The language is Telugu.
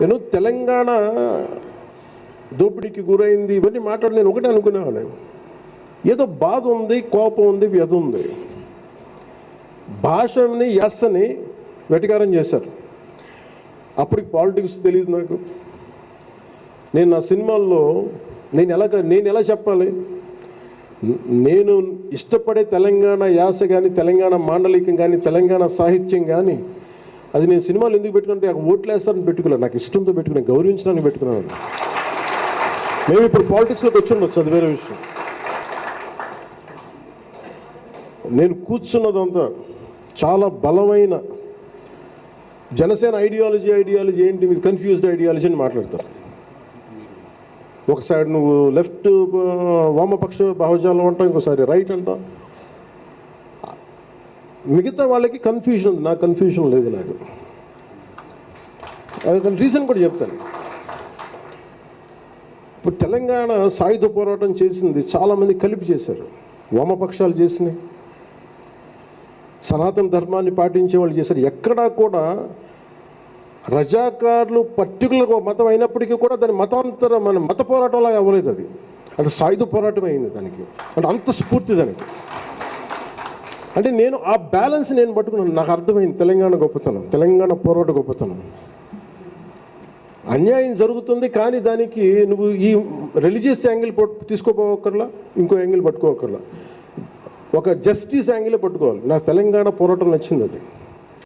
నేను తెలంగాణ దోపిడీకి గురైంది ఇవన్నీ మాట్లాడి నేను ఒకటే అనుకునేవాడు ఏదో బాధ ఉంది కోపం ఉంది వ్యధ ఉంది. భాషని యాసని వెటకారం చేశారు. అప్పటికి పాలిటిక్స్ తెలియదు నాకు. నేను నా సినిమాల్లో నేను ఎలా నేను ఎలా చెప్పాలి? నేను ఇష్టపడే తెలంగాణ యాస కానీ తెలంగాణ మాండలికం కానీ తెలంగాణ సాహిత్యం కానీ అది నేను సినిమాలు ఎందుకు పెట్టుకుంటే ఓట్లు వేస్తారని పెట్టుకోలేదు నాకు ఇష్టంతో పెట్టుకున్నాను గౌరవించడానికి పెట్టుకున్నాను. మేము ఇప్పుడు పాలిటిక్స్లోకి వచ్చి ఉండొచ్చు అది వేరే విషయం. నేను కూర్చున్నదంతా చాలా బలమైన జనసేన ఐడియాలజీ ఐడియాలజీ ఏంటి మీద కన్ఫ్యూజ్డ్ ఐడియాలజీ అని మాట్లాడతారు. ఒకసారి నువ్వు లెఫ్ట్ వామపక్ష భావజాలం అంటావు ఇంకోసారి రైట్ అంటావు. మిగతా వాళ్ళకి కన్ఫ్యూజన్ ఉంది. నాకు కన్ఫ్యూజన్ లేదు నాకు. అది రీజన్ కూడా చెప్తాను. ఇప్పుడు తెలంగాణ సాయుధ పోరాటం చేసింది చాలామంది కలిపి చేశారు. వామపక్షాలు చేసినాయి. సనాతన ధర్మాన్ని పాటించే వాళ్ళు చేశారు. ఎక్కడా కూడా రజాకారులు పర్టికులర్ మతం అయినప్పటికీ కూడా దాని మతాంతర మన మత పోరాటంలాగా అవ్వలేదు అది. అది సాయుధ పోరాటం అయింది దానికి. అంటే అంత స్ఫూర్తి దానికి. అంటే నేను ఆ బ్యాలెన్స్ నేను పట్టుకున్నాను. నాకు అర్థమైంది తెలంగాణ గొప్పతనం తెలంగాణ పోరాట గొప్పతనం. అన్యాయం జరుగుతుంది కానీ దానికి నువ్వు ఈ రిలీజియస్ యాంగిల్ తీసుకోపోకర్లా ఇంకో యాంగిల్ పట్టుకోకర్లా ఒక జస్టిస్ యాంగిల్ పట్టుకోవాలి. నాకు తెలంగాణ పోరాటం నచ్చింది అది.